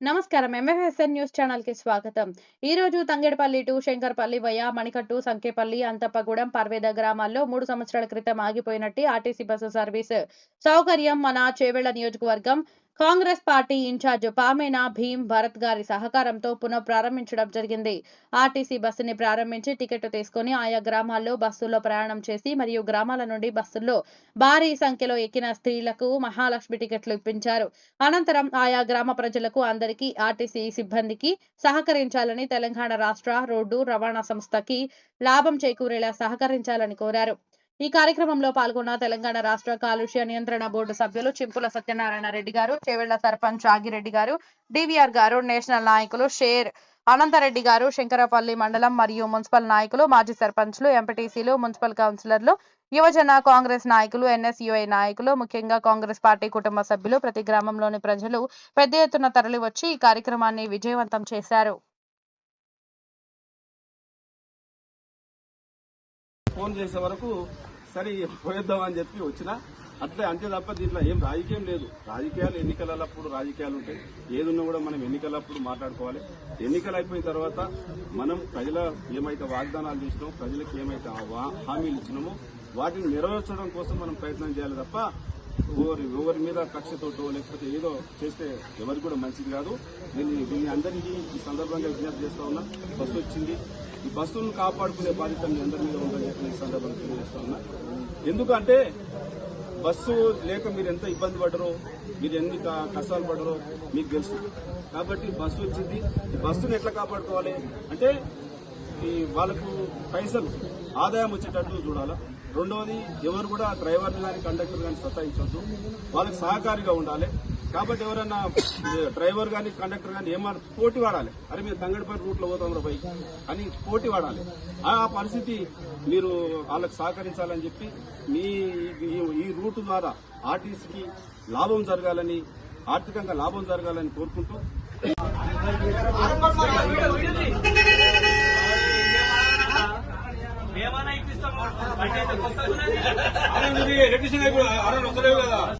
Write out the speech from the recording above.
నమస్కారం. ఎంఎఫ్ఎస్ఎన్ న్యూస్ ఛానల్కి స్వాగతం. ఈ రోజు తంగెడపల్లి టు శంకర్పల్లి వయ మణికట్టు సంకేపల్లి అంతప్పగూడెం పర్వేద గ్రామాల్లో మూడు సంవత్సరాల క్రితం ఆగిపోయినట్టు ఆర్టీసీ బస్సు సర్వీస్ సౌకర్యం మన చేవెళ్ళ నియోజకవర్గం కాంగ్రెస్ పార్టీ ఇన్ఛార్జ్ పామేన భీమ్ భరత్ గారి సహకారంతో పునః ప్రారంభించడం జరిగింది. ఆర్టీసీ బస్సుని ప్రారంభించి టికెట్ తీసుకొని ఆయా గ్రామాల్లో బస్సుల్లో ప్రయాణం చేసి మరియు గ్రామాల నుండి బస్సుల్లో భారీ సంఖ్యలో ఎక్కిన స్త్రీలకు మహాలక్ష్మి టికెట్లు ఇప్పించారు. అనంతరం ఆయా గ్రామ ప్రజలకు అందరికీ ఆర్టీసీ సిబ్బందికి సహకరించాలని తెలంగాణ రాష్ట్ర రోడ్డు రవాణా సంస్థకి లాభం చేకూరేలా సహకరించాలని కోరారు. ఈ కార్యక్రమంలో పాల్గొన్న తెలంగాణ రాష్ట్ర కాలుష్య నియంత్రణ బోర్డు సభ్యులు చింపుల సత్యనారాయణ రెడ్డి గారు చేవెళ్ళ సర్పంచ్ ఆగిరెడ్డి గారు డివిఆర్ గారు నేషనల్ నాయకులు షేర్ అనంతరెడ్డి గారు శంకరపల్లి మండలం మరియు మున్సిపల్ నాయకులు మాజీ సర్పంచ్లు ఎంపీటీసీలు మున్సిపల్ కౌన్సిలర్లు యువజన కాంగ్రెస్ నాయకులు ఎన్ఎస్యుఐ నాయకులు ముఖ్యంగా కాంగ్రెస్ పార్టీ కుటుంబ సభ్యులు ప్రతి గ్రామంలోని ప్రజలు పెద్ద ఎత్తున తరలివచ్చి ఈ కార్యక్రమాన్ని విజయవంతం చేశారు. ఫోన్ చేసే వరకు సరే పోయేద్దాం అని చెప్పి వచ్చిన అట్లే అంతే తప్ప దీంట్లో ఏం రాజకీయం లేదు. రాజకీయాలు ఎన్నికలప్పుడు రాజకీయాలు ఉంటాయి. ఏదున్నా కూడా మనం ఎన్నికలప్పుడు మాట్లాడుకోవాలి. ఎన్నికలు అయిపోయిన తర్వాత మనం ప్రజల ఏమైతే వాగ్దానాలు చేసినామో ప్రజలకు ఏమైతే వా- హామీలు ఇచ్చినామో వాటిని నెరవేర్చడం కోసం మనం ప్రయత్నం చేయాలి తప్ప ఎవరి ఎవరి మీద కక్షతోటో లేకపోతే ఏదో చేస్తే ఎవరికి కూడా మంచిది కాదు. నేను దీన్ని అందరికీ ఈ సందర్భంగా విజ్ఞప్తి చేస్తా ఉన్నా బస్సు వచ్చింది. ఈ బస్సును కాపాడుకునే బాధ్యత మీ అందరి మీద ఉందని చెప్పి ఈ సందర్భంగా ఉన్నా ఎందుకంటే బస్సు లేక మీరు ఎంత ఇబ్బంది పడరో మీరు ఎన్ని కష్టాలు పడరో మీకు తెలుసు. కాబట్టి బస్సు వచ్చింది. బస్సును ఎట్లా కాపాడుకోవాలి? అంటే ఈ వాళ్ళకు పైసలు ఆదాయం వచ్చేటట్టు చూడాలా. రెండవది ఎవరు కూడా డ్రైవర్ని కానీ కండక్టర్ కానీ సతాయించవద్దు వాళ్ళకి సహకారిగా ఉండాలి. కాబట్టి ఎవరైనా డ్రైవర్ కానీ కండక్టర్ కానీ ఏమన్నా పోటీ వాడాలి. అరే మీరు తంగడిపల్లి రూట్లో పోతాం రా బైక్ అని పోటీ వాడాలి. ఆ పరిస్థితి మీరు వాళ్ళకి సహకరించాలని చెప్పి మీ ఈ- రూట్ ద్వారా ఆర్టీసీకి లాభం జరగాలని ఆర్థికంగా లాభం జరగాలని కోరుకుంటూ ఏమైనా ఇప్పిస్తాము బండి అయితే కొత్తగా ఉన్నది.